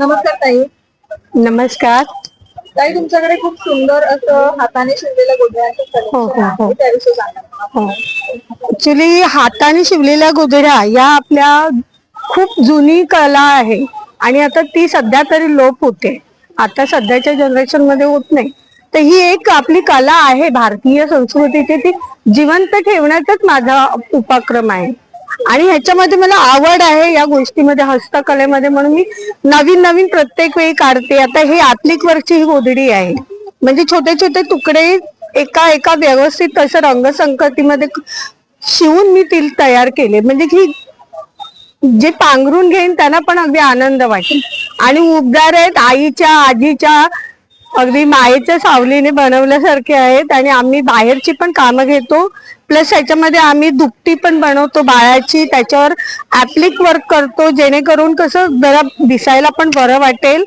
नमस्कार ताई. नमस्कार. ताई तुमच्याकडे खूप सुंदर असं हाताने शिवलेल्या हो, collection हो, हो. त्याविषयी सांगा हो. ऍक्च्युली हाताने शिवलेल्या गोधड्या या आपल्या खूप जुनी कला आहे. आणि आता ती सध्या तरी लोप होते. आता सध्याच्या जनरेशनमध्ये होत नाही. तर ही एक आपली कला आहे भारतीय संस्कृतीची. ती जिवंत ठेवण्याचाच माझा उपक्रम आहे. आणि ह्याच्यामध्ये मला आवड आहे या गोष्टीमध्ये हस्तकलेमध्ये म्हणून मी नवीन नवीन प्रत्येक वेळी काढते. आता हे आतलिक वरची ही गोधडी आहे. म्हणजे छोटे छोटे तुकडे एका एका व्यवस्थित असं रंगसंकटीमध्ये शिवून मी ती तयार केले. म्हणजे की जे पांघरून घेईन त्यांना पण अगदी आनंद वाटेल. आणि उबदार आहेत आईच्या आजीच्या अगदी मायेच्या सावलीने बनवल्यासारखे आहेत. आणि आम्ही बाहेरची पण कामं घेतो. प्लस ह्याच्यामध्ये आम्ही दुपटी पण बनवतो बाळाची त्याच्यावर ऍप्लिक वर्क करतो जेणेकरून कसं जरा दिसायला पण बरं वाटेल.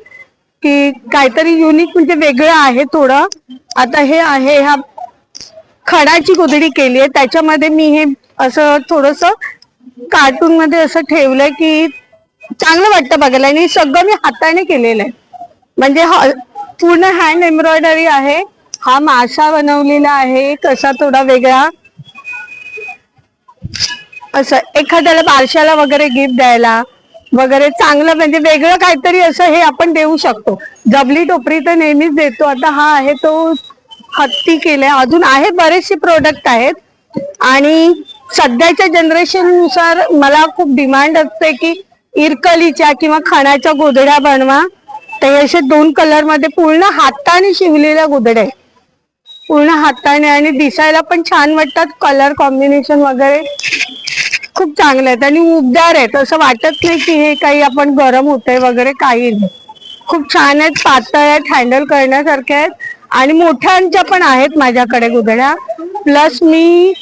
की काहीतरी युनिक म्हणजे वेगळं आहे थोडं. आता हे आहे ह्या खडाची गोधडी केली आहे. त्याच्यामध्ये मी हे असं थोडस कार्टून मध्ये असं ठेवलंय की चांगलं वाटतं बघायला. आणि सगळं मी हाताने केलेलं आहे. म्हणजे पूर्ण हँड एम्ब्रॉयडरी आहे. हा मासा बनवलेला आहे. कसा थोडा वेगळा. असं एखाद्याला बारशाला वगैरे गिफ्ट द्यायला वगैरे चांगलं म्हणजे वेगळं काहीतरी असं हे आपण देऊ शकतो. जबली टोपरी तर नेहमीच देतो. आता हा आहे तो हत्ती केलाय. अजून आहे बरेचसे प्रोडक्ट आहेत. आणि सध्याच्या जनरेशननुसार मला खूप डिमांड असते की इरकलीच्या किंवा खाण्याच्या गोधड्या बनवा. तर असे दोन कलरमध्ये पूर्ण हाताने शिवलेल्या गोधड्या पूर्ण हाताने आणि दिसायला पण छान वाटतात कलर कॉम्बिनेशन वगैरे. खूप चांगले आहेत आणि उबदार आहेत. असं वाटत नाही की हे काही आपण गरम होतंय वगैरे काही नाही. खूप छान आहेत पातळ आहेत हँडल करण्यासारखे आहेत. आणि मोठ्यांच्या पण आहेत माझ्याकडे गुदड्या. प्लस मी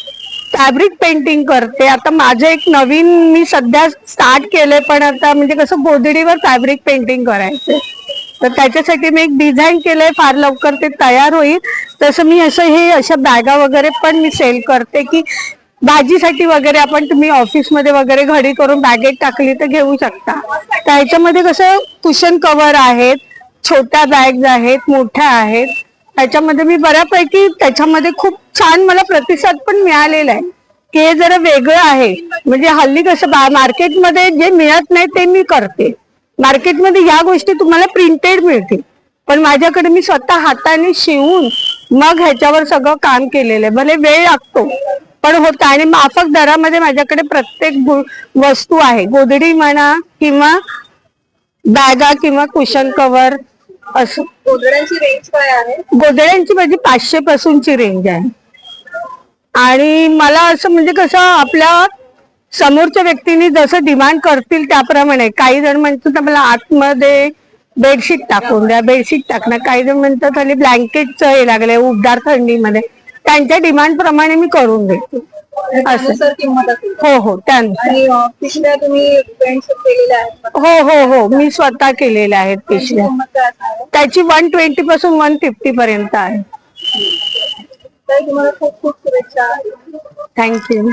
फॅब्रिक पेंटिंग करते. आता माझं एक नवीन मी सध्या स्टार्ट केले पण आता म्हणजे कसं गोधडीवर फॅब्रिक पेंटिंग करायचं तर त्याच्यासाठी मी एक डिझाईन केलंय फार लवकर ते तयार होईल. तसं मी असं हे अशा बॅगा वगैरे पण मी सेल करते की भाजीसाठी वगैरे आपण तुम्ही ऑफिसमध्ये वगैरे घडी करून बॅगेत टाकली तर घेऊ शकता. तर ह्याच्यामध्ये कसं कुशन कव्हर आहेत छोट्या बॅग्स आहेत मोठ्या आहेत. त्याच्यामध्ये मी बऱ्यापैकी त्याच्यामध्ये खूप छान मला प्रतिसाद पण मिळालेला आहे. की हे जरा वेगळं आहे. म्हणजे हल्ली कसं मार्केटमध्ये जे मिळत नाही ते मी करते. मार्केटमध्ये या गोष्टी तुम्हाला प्रिंटेड मिळतील. पण माझ्याकडे मी स्वतः हाताने शिवून मग ह्याच्यावर सगळं काम केलेलं आहे. भले वेळ लागतो पण होतं. आणि माफक दरामध्ये माझ्याकडे प्रत्येक वस्तू आहे. गोधडी म्हणा किंवा बॅगा किंवा कुशन कव्हर असं. गोंधळांची रेंज काय आहे? गोधड्यांची माझी पाचशे पासूनची रेंज आहे. आणि मला असं म्हणजे कसं आपल्या समोरच्या व्यक्तीने जसं डिमांड करतील त्याप्रमाणे काही जण म्हणतात मला आतमध्ये बेडशीट टाकून द्या बेडशीट टाकणार. काही जण म्हणतात आणि ब्लँकेटचं हे लागलंय उबदार थंडीमध्ये. त्यांच्या डिमांड प्रमाणे मी करून देते. आणि त्यानुसार किंमत असेल. हो हो त्यानुसार. आणि अं, पिशव्या तुम्ही पेंट केलेल्या आहेत हो हो हो. मी स्वतः केलेल्या आहेत त्याची पिशव्या. किंमत काय असणार आहे? त्याची वन ट्वेंटी पासून वन फिफ्टी पर्यंत आहे. ताई तुम्हाला खूप खूप शुभेच्छा. थँक्यू